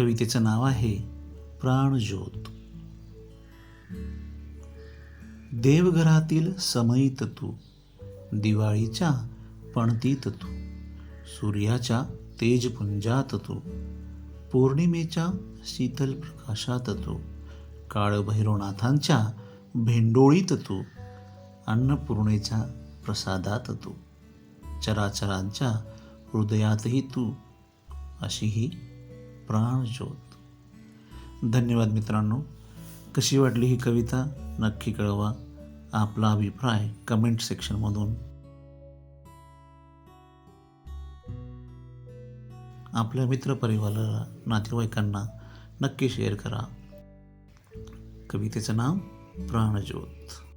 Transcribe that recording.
कवितेचं नाव आहे प्राणज्योत. देवघरातील समयीत तू दिवाळीच्या पणतीत तू सूर्याच्या तेजपुंजात तू पौर्णिमेच्या शीतल प्रकाशात तू काळभैरवनाथांच्या भेंडोळीत तू अन्नपूर्णेच्या प्रसादात तू चराचरांच्या हृदयातही तू अशी ही प्राणज्योत धन्यवाद मित्रांनो. कशी वाटली ही कविता? नक्की कळवा. आपला अभिप्राय कमेंट सेक्शनमधून आपल्या मित्रपरिवाराला नातेवाईकांना नक्की शेअर करा. कवितेचं नाव प्राणज्योत